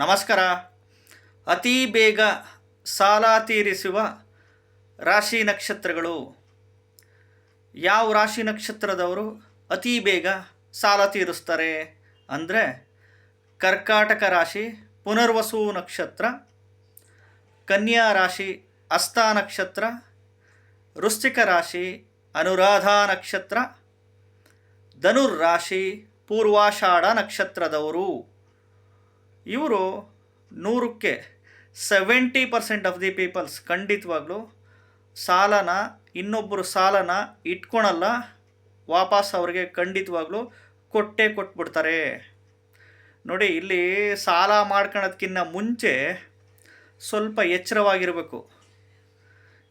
ನಮಸ್ಕಾರ. ಅತಿ ಬೇಗ ಸಾಲ ತೀರಿಸುವ ರಾಶಿ ನಕ್ಷತ್ರಗಳು. ಯಾವ ರಾಶಿ ನಕ್ಷತ್ರದವರು ಅತಿ ಬೇಗ ಸಾಲ ತೀರಿಸ್ತಾರೆ ಅಂದರೆ ಕರ್ಕಾಟಕ ರಾಶಿ, ಪುನರ್ವಸು ನಕ್ಷತ್ರ, ಕನ್ಯಾ ರಾಶಿ ಹಸ್ತ ನಕ್ಷತ್ರ, ವೃಶ್ಚಿಕ ರಾಶಿ, ಅನುರಾಧ ನಕ್ಷತ್ರ, ಧನುರ್ ರಾಶಿ, ಪೂರ್ವಾಷಾಢ ನಕ್ಷತ್ರದವರು. ಇವರು ನೂರಕ್ಕೆ seventy percent of the peoples ಖಂಡಿತವಾಗ್ಲೂ ಸಾಲನ ಇನ್ನೊಬ್ಬರು ಸಾಲನ ಇಟ್ಕೊಳಲ್ಲ, ವಾಪಸ್ ಅವ್ರಿಗೆ ಖಂಡಿತವಾಗ್ಲೂ ಕೊಟ್ಟೇ ಕೊಟ್ಬಿಡ್ತಾರೆ. ನೋಡಿ, ಇಲ್ಲಿ ಸಾಲ ಮಾಡ್ಕೊಳೋದ್ಕಿಂತ ಮುಂಚೆ ಸ್ವಲ್ಪ ಎಚ್ಚರವಾಗಿರಬೇಕು.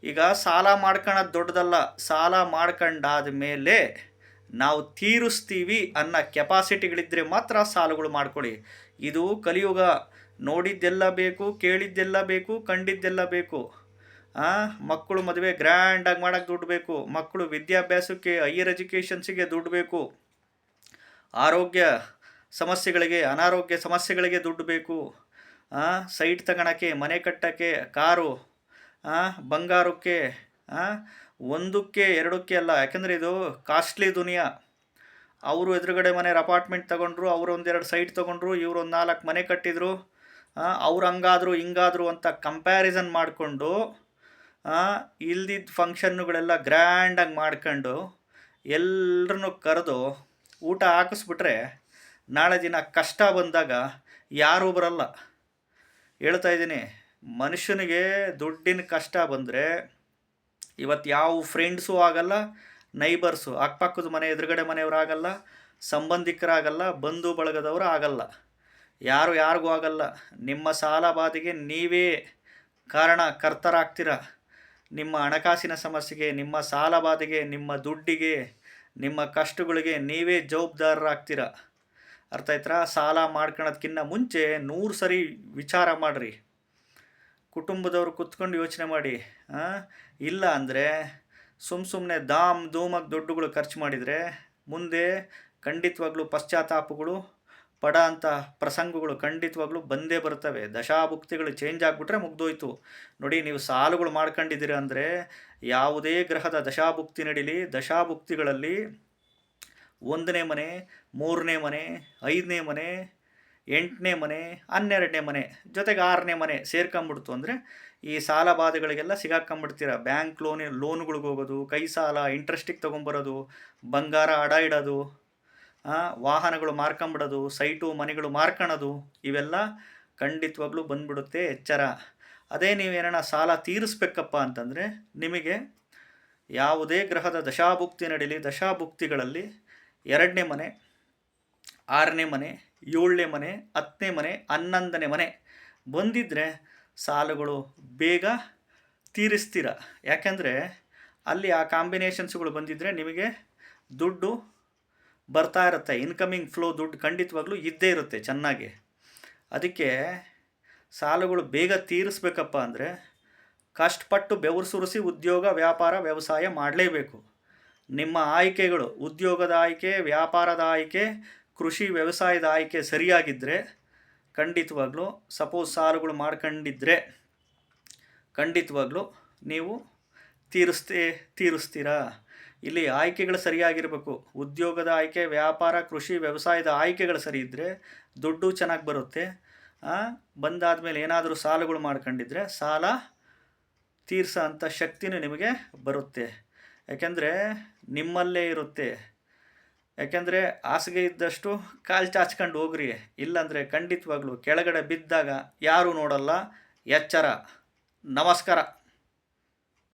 ಈಗ ಸಾಲ ಮಾಡ್ಕೊಳೋದು ದೊಡ್ಡದಲ್ಲ, ಸಾಲ ಮಾಡ್ಕೊಂಡಾದ ಮೇಲೆ ನಾವು ತೀರಿಸ್ತೀವಿ ಅನ್ನೋ ಕೆಪಾಸಿಟಿಗಳಿದ್ದರೆ ಮಾತ್ರ ಸಾಲಗಳು ಮಾಡ್ಕೊಳ್ಳಿ. ಇದು ಕಲಿಯುಗ. ನೋಡಿದ್ದೆಲ್ಲ ಬೇಕು, ಕೇಳಿದ್ದೆಲ್ಲ ಬೇಕು, ಕಂಡಿದ್ದೆಲ್ಲ ಬೇಕು. ಮಕ್ಕಳು ಮದುವೆ ಗ್ರ್ಯಾಂಡಾಗಿ ಮಾಡೋಕ್ಕೆ ದುಡ್ಡು ಬೇಕು. ಮಕ್ಕಳು ವಿದ್ಯಾಭ್ಯಾಸಕ್ಕೆ ಹೈಯರ್ ಎಜುಕೇಷನ್ಸಿಗೆ ದುಡ್ಡು ಬೇಕು. ಆರೋಗ್ಯ ಸಮಸ್ಯೆಗಳಿಗೆ, ಅನಾರೋಗ್ಯ ಸಮಸ್ಯೆಗಳಿಗೆ ದುಡ್ಡು ಬೇಕು. ಸೈಟ್ ತಗೊಳಕ್ಕೆ ಮನೆ ಕಟ್ಟೋಕ್ಕೆ, ಕಾರು ಬಂಗಾರಕ್ಕೆ ಒಂದಕ್ಕೆ, ಎರಡಕ್ಕೆ ಅಲ್ಲ, ಯಾಕೆಂದರೆ ಇದು ಕಾಸ್ಟ್ಲಿ ದುನಿಯಾ. ಅವರು ಎದುರುಗಡೆ ಮನೆ ಅಪಾರ್ಟ್ಮೆಂಟ್ ತೊಗೊಂಡ್ರು ಅವರು ಒಂದೆರಡು ಸೈಟ್ ತೊಗೊಂಡ್ರು ಇವರು ಒಂದು ನಾಲ್ಕು ಮನೆ ಕಟ್ಟಿದರು ಅವ್ರು ಹಂಗಾದ್ರು, ಹಿಂಗಾದ್ರು ಅಂತ ಕಂಪ್ಯಾರಿಸನ್ ಮಾಡಿಕೊಂಡು ಇಲ್ದಿದ್ದ ಫಂಕ್ಷನ್ನುಗಳೆಲ್ಲ ಗ್ರ್ಯಾಂಡಾಗಿ ಮಾಡ್ಕೊಂಡು ಎಲ್ಲರನ್ನೂ ಕರೆದು ಊಟ ಹಾಕಿಸ್ಬಿಟ್ರೆ ನಾಳೆ ದಿನ ಕಷ್ಟ ಬಂದಾಗ ಯಾರೂ ಬರಲ್ಲ. ಹೇಳ್ತಾ ಇದ್ದೀನಿ, ಮನುಷ್ಯನಿಗೆ ದುಡ್ಡಿನ ಕಷ್ಟ ಬಂದರೆ ಇವತ್ತು ಯಾವ ಫ್ರೆಂಡ್ಸು ಆಗಲ್ಲ ನೈಬರ್ಸು ಅಕ್ಕಪಕ್ಕದ ಮನೆ, ಎದುರುಗಡೆ ಮನೆಯವರು ಆಗಲ್ಲ, ಸಂಬಂಧಿಕರಾಗಲ್ಲ, ಬಂಧು ಬಳಗದವರು ಆಗಲ್ಲ. ಯಾರು ಯಾರಿಗೂ ಆಗಲ್ಲ. ನಿಮ್ಮ ಸಾಲ ಬಾಧೆಗೆ ನೀವೇ ಕಾರಣ, ಕರ್ತರಾಗ್ತೀರ? ನಿಮ್ಮ ಹಣಕಾಸಿನ ಸಮಸ್ಯೆಗೆ, ನಿಮ್ಮ ಸಾಲ ಬಾಧೆಗೆ, ನಿಮ್ಮ ದುಡ್ಡಿಗೆ, ನಿಮ್ಮ ಕಷ್ಟಗಳಿಗೆ ನೀವೇ ಜವಾಬ್ದಾರರಾಗ್ತೀರ? ಅರ್ಥ ಆಯ್ತರ? ಸಾಲ ಮಾಡ್ಕೊಳೋದ್ಕಿಂತ ಮುಂಚೆ ನೂರು ಸರಿ ವಿಚಾರ ಮಾಡಿರಿ. ಕುಟುಂಬದವರು ಕುತ್ಕೊಂಡು ಯೋಚನೆ ಮಾಡಿ ಇಲ್ಲ ಅಂದರೆ ಸುಮ್ಮ ಸುಮ್ಮನೆ ದಾಮ್ ಧೂಮಾಗಿ ದುಡ್ಡುಗಳು ಖರ್ಚು ಮಾಡಿದರೆ ಮುಂದೆ ಖಂಡಿತವಾಗ್ಲೂ ಪಶ್ಚಾತ್ತಾಪಗಳು, ಪಡ ಅಂತ ಪ್ರಸಂಗಗಳು ಖಂಡಿತವಾಗ್ಲೂ ಬಂದೇ ಬರ್ತವೆ ದಶಾಭುಕ್ತಿಗಳು ಚೇಂಜ್ ಆಗಿಬಿಟ್ರೆ ಮುಗ್ದೋಯ್ತು. ನೋಡಿ, ನೀವು ಸಾಲುಗಳು ಮಾಡ್ಕೊಂಡಿದ್ದೀರ ಅಂದರೆ ಯಾವುದೇ ಗ್ರಹದ ದಶಾಭುಕ್ತಿ ನಡೀಲಿ. ದಶಾಭುಕ್ತಿಗಳಲ್ಲಿ ಒಂದನೇ ಮನೆ, ಮೂರನೇ ಮನೆ, ಐದನೇ ಮನೆ ಎಂಟನೇ ಮನೆ, ಹನ್ನೆರಡನೇ ಮನೆ, ಜೊತೆಗೆ ಆರನೇ ಮನೆ ಸೇರ್ಕೊಂಬಿಡ್ತು ಅಂದರೆ ಈ ಸಾಲ ಬಾಧೆಗಳಿಗೆಲ್ಲ ಸಿಗಾಕೊಂಬಿಡ್ತೀರ ಬ್ಯಾಂಕ್ ಲೋನ್, ಲೋನ್ಗಳಿಗೆ ಹೋಗೋದು, ಕೈ ಸಾಲ ಇಂಟ್ರೆಸ್ಟಿಗೆ ತೊಗೊಂಬರೋದು ಬಂಗಾರ ಅಡ ಇಡೋದು ವಾಹನಗಳು ಮಾರ್ಕೊಂಬಿಡೋದು ಸೈಟು ಮನೆಗಳು ಮಾರ್ಕೊಳೋದು, ಇವೆಲ್ಲ ಖಂಡಿತವಾಗ್ಲೂ ಬಂದ್ಬಿಡುತ್ತೆ ಎಚ್ಚರ. ಅದೇ ನೀವೇನ ಸಾಲ ತೀರಿಸ್ಬೇಕಪ್ಪ ಅಂತಂದರೆ ನಿಮಗೆ ಯಾವುದೇ ಗ್ರಹದ ದಶಾಭುಕ್ತಿ ನಡೀಲಿ, ದಶಾಭುಕ್ತಿಗಳಲ್ಲಿ ಎರಡನೇ ಮನೆ, ಆರನೇ ಮನೆ ಏಳನೇ ಮನೆ, ಹತ್ತನೇ ಮನೆ, ಹನ್ನೊಂದನೇ ಮನೆ. ಬಂದಿದ್ದರೆ ಸಾಲುಗಳು ಬೇಗ ತೀರಿಸ್ತೀರ. ಯಾಕೆಂದರೆ ಅಲ್ಲಿ ಆ ಕಾಂಬಿನೇಷನ್ಸ್ಗಳು ಬಂದಿದ್ದರೆ ನಿಮಗೆ ದುಡ್ಡು ಬರ್ತಾ ಇರುತ್ತೆ. ಇನ್ಕಮಿಂಗ್ ಫ್ಲೋ ದುಡ್ಡು ಖಂಡಿತವಾಗ್ಲೂ ಇದ್ದೇ ಇರುತ್ತೆ ಚೆನ್ನಾಗಿ. ಅದಕ್ಕೆ ಸಾಲಗಳು ಬೇಗ ತೀರಿಸ್ಬೇಕಪ್ಪ ಅಂದರೆ ಕಷ್ಟಪಟ್ಟು ಬೆವರು ಸುರಿಸಿ ಉದ್ಯೋಗ, ವ್ಯಾಪಾರ, ವ್ಯವಸಾಯ ಮಾಡಲೇಬೇಕು. ನಿಮ್ಮ ಆಯ್ಕೆಗಳು, ಉದ್ಯೋಗದ ಆಯ್ಕೆ, ವ್ಯಾಪಾರದ ಆಯ್ಕೆ ಕೃಷಿ ವ್ಯವಸಾಯದ ಆಯ್ಕೆ ಸರಿಯಾಗಿದ್ದರೆ ಖಂಡಿತವಾಗ್ಲೂ ಸಪೋಸ್ ಸಾಲುಗಳು ಮಾಡ್ಕೊಂಡಿದ್ರೆ ಖಂಡಿತವಾಗ್ಲೂ ನೀವು ತೀರಿಸ್ತೇ, ತೀರಿಸ್ತೀರಾ? ಇಲ್ಲಿ ಆಯ್ಕೆಗಳು ಸರಿಯಾಗಿರಬೇಕು. ಉದ್ಯೋಗದ ಆಯ್ಕೆ, ವ್ಯಾಪಾರ, ಕೃಷಿ, ವ್ಯವಸಾಯದ ಆಯ್ಕೆಗಳು ಸರಿ ಇದ್ದರೆ ದುಡ್ಡು ಚೆನ್ನಾಗಿ ಬರುತ್ತೆ. ಬಂದಾದ ಮೇಲೆ ಏನಾದರೂ ಸಾಲಗಳು ಮಾಡ್ಕೊಂಡಿದ್ರೆ ಸಾಲ ತೀರ್ಸೋ ಅಂಥ ಶಕ್ತಿನೂ ನಿಮಗೆ ಬರುತ್ತೆ. ಯಾಕೆಂದರೆ ನಿಮ್ಮಲ್ಲೇ ಇರುತ್ತೆ. ಯಾಕೆಂದರೆ ಹಾಸಿಗೆ ಇದ್ದಷ್ಟು ಕಾಲು ಚಾಚ್ಕೊಂಡು ಹೋಗ್ರಿ. ಇಲ್ಲಾಂದರೆ ಖಂಡಿತವಾಗ್ಲೂ ಕೆಳಗಡೆ ಬಿದ್ದಾಗ ಯಾರೂ ನೋಡಲ್ಲ. ಎಚ್ಚರ. ನಮಸ್ಕಾರ.